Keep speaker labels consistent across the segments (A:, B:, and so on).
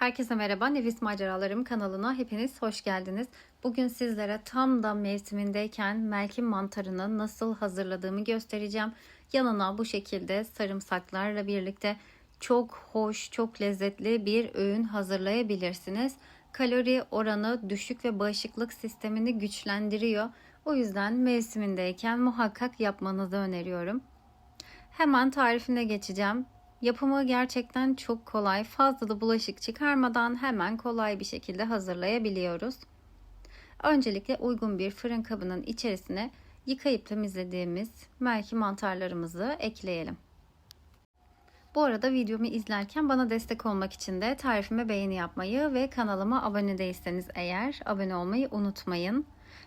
A: Herkese merhaba. Nefis Maceralarım kanalına hepiniz hoş geldiniz. Bugün sizlere tam da mevsimindeyken melkim mantarını nasıl hazırladığımı göstereceğim. Yanına bu şekilde sarımsaklarla birlikte çok hoş, çok lezzetli bir öğün hazırlayabilirsiniz. Kalori oranı düşük ve bağışıklık sistemini güçlendiriyor. O yüzden mevsimindeyken muhakkak yapmanızı öneriyorum. Hemen tarifine geçeceğim. Yapımı gerçekten çok kolay. Fazla da bulaşık çıkarmadan hemen kolay bir şekilde hazırlayabiliyoruz. Öncelikle uygun bir fırın kabının içerisine yıkayıp temizlediğimiz melki mantarlarımızı ekleyelim. Bu arada videomu izlerken bana destek olmak için de tarifime beğeni yapmayı ve kanalıma abone değilseniz eğer abone olmayı unutmayın.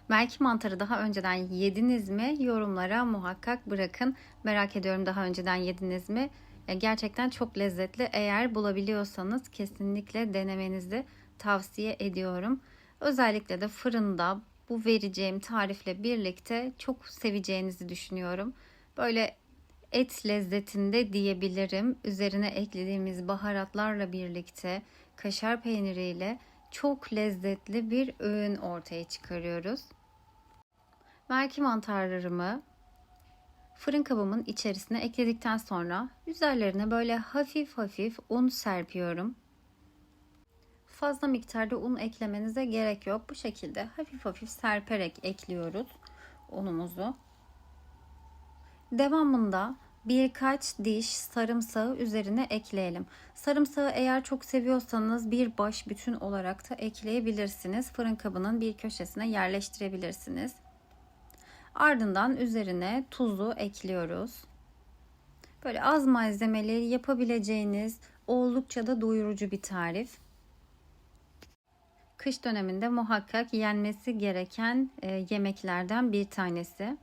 A: Melki mantarı daha önceden yediniz mi? Yorumlara muhakkak bırakın. Merak ediyorum daha önceden yediniz mi? Gerçekten çok lezzetli. Eğer bulabiliyorsanız kesinlikle denemenizi tavsiye ediyorum. Özellikle de fırında bu vereceğim tarifle birlikte çok seveceğinizi düşünüyorum. Böyle et lezzetinde diyebilirim. Üzerine eklediğimiz baharatlarla birlikte kaşar peyniriyle çok lezzetli bir öğün ortaya çıkarıyoruz. Merki mantarlarımı fırın kabımın içerisine ekledikten sonra üzerlerine böyle hafif hafif un serpiyorum. Fazla miktarda un eklemenize gerek yok. Bu şekilde hafif hafif serperek ekliyoruz unumuzu. Devamında birkaç diş sarımsağı üzerine ekleyelim. Sarımsağı eğer çok seviyorsanız bir baş bütün olarak da ekleyebilirsiniz. Fırın kabının bir köşesine yerleştirebilirsiniz. Ardından üzerine tuzu ekliyoruz. Böyle az malzemeli yapabileceğiniz oldukça da doyurucu bir tarif. Kış döneminde muhakkak yenmesi gereken e, yemeklerden bir tanesi.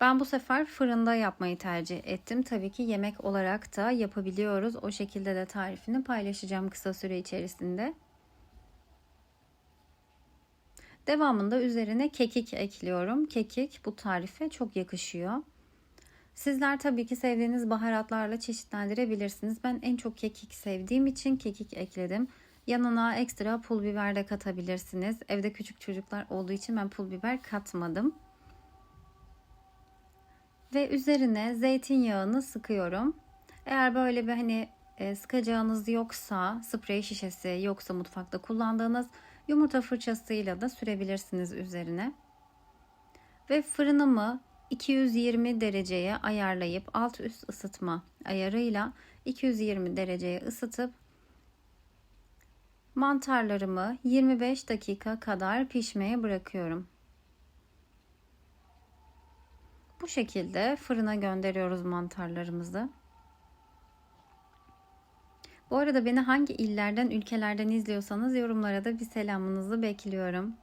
A: Ben bu sefer fırında yapmayı tercih ettim. Tabii ki yemek olarak da yapabiliyoruz. O şekilde de tarifini paylaşacağım kısa süre içerisinde. Devamında üzerine kekik ekliyorum. Kekik bu tarife çok yakışıyor. Sizler tabii ki sevdiğiniz baharatlarla çeşitlendirebilirsiniz. Ben en çok kekik sevdiğim için kekik ekledim. Yanına ekstra pul biber de katabilirsiniz. Evde küçük çocuklar olduğu için ben pul biber katmadım. Ve üzerine zeytinyağını sıkıyorum. Eğer böyle bir hani e, sıkacağınız yoksa, sprey şişesi yoksa mutfakta kullandığınız Yumurta fırçasıyla da sürebilirsiniz üzerine. Ve fırınımı 220 dereceye ayarlayıp alt üst ısıtma ayarıyla 220 dereceye ısıtıp mantarlarımı 25 dakika kadar pişmeye bırakıyorum. Bu şekilde fırına gönderiyoruz mantarlarımızı. Bu arada beni hangi illerden, ülkelerden izliyorsanız yorumlara da bir selamınızı bekliyorum.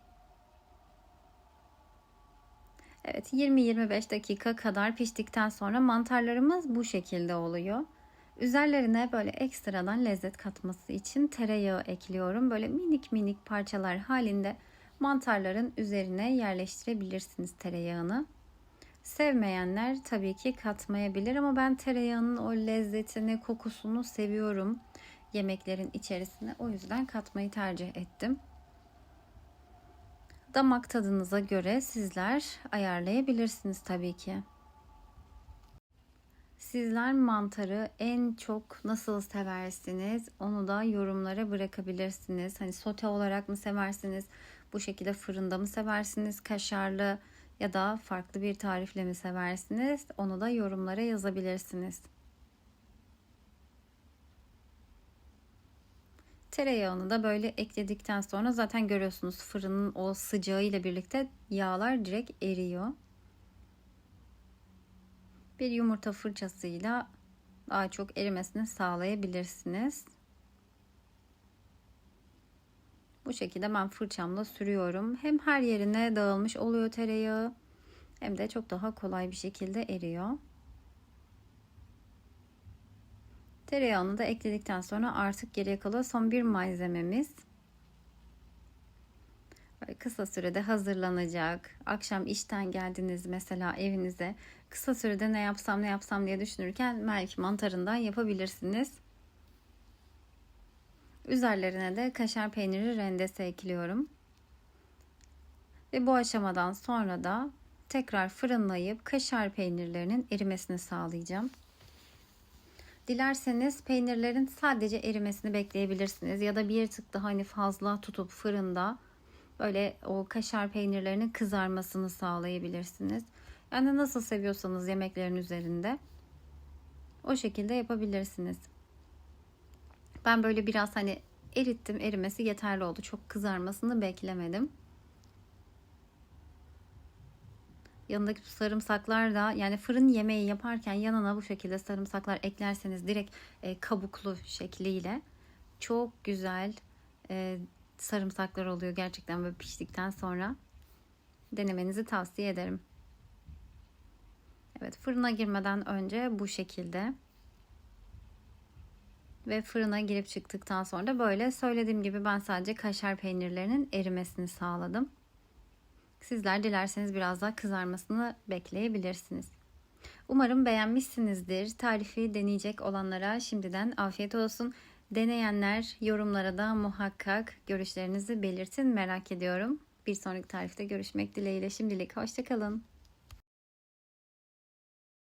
A: Evet 20-25 dakika kadar piştikten sonra mantarlarımız bu şekilde oluyor. Üzerlerine böyle ekstradan lezzet katması için tereyağı ekliyorum. Böyle minik minik parçalar halinde mantarların üzerine yerleştirebilirsiniz tereyağını. Sevmeyenler tabii ki katmayabilir ama ben tereyağının o lezzetini, kokusunu seviyorum yemeklerin içerisine. O yüzden katmayı tercih ettim. Damak tadınıza göre sizler ayarlayabilirsiniz tabii ki. Sizler mantarı en çok nasıl seversiniz? Onu da yorumlara bırakabilirsiniz. Hani sote olarak mı seversiniz? Bu şekilde fırında mı seversiniz? Kaşarlı ya da farklı bir tarifle mi seversiniz? Onu da yorumlara yazabilirsiniz. Tereyağını da böyle ekledikten sonra zaten görüyorsunuz fırının o sıcağı ile birlikte yağlar direkt eriyor. Bir yumurta fırçasıyla daha çok erimesini sağlayabilirsiniz. Bu şekilde ben fırçamla sürüyorum. Hem her yerine dağılmış oluyor tereyağı hem de çok daha kolay bir şekilde eriyor. Tereyağını da ekledikten sonra artık geriye kalan son bir malzememiz. Böyle kısa sürede hazırlanacak. Akşam işten geldiniz mesela evinize. Kısa sürede ne yapsam ne yapsam diye düşünürken melk mantarından yapabilirsiniz. Üzerlerine de kaşar peyniri rendesi ekliyorum. Ve bu aşamadan sonra da tekrar fırınlayıp kaşar peynirlerinin erimesini sağlayacağım. Dilerseniz peynirlerin sadece erimesini bekleyebilirsiniz ya da bir tık daha hani fazla tutup fırında böyle o kaşar peynirlerinin kızarmasını sağlayabilirsiniz. Yani nasıl seviyorsanız yemeklerin üzerinde o şekilde yapabilirsiniz. Ben böyle biraz hani erittim erimesi yeterli oldu. Çok kızarmasını beklemedim. Yanındaki sarımsaklar da yani fırın yemeği yaparken yanına bu şekilde sarımsaklar eklerseniz direkt e, kabuklu şekliyle çok güzel e, sarımsaklar oluyor gerçekten böyle piştikten sonra denemenizi tavsiye ederim. Evet fırına girmeden önce bu şekilde ve fırına girip çıktıktan sonra böyle söylediğim gibi ben sadece kaşar peynirlerinin erimesini sağladım. Sizler dilerseniz biraz daha kızarmasını bekleyebilirsiniz. Umarım beğenmişsinizdir. Tarifi deneyecek olanlara şimdiden afiyet olsun. Deneyenler yorumlara da muhakkak görüşlerinizi belirtin. Merak ediyorum. Bir sonraki tarifte görüşmek dileğiyle. Şimdilik hoşçakalın.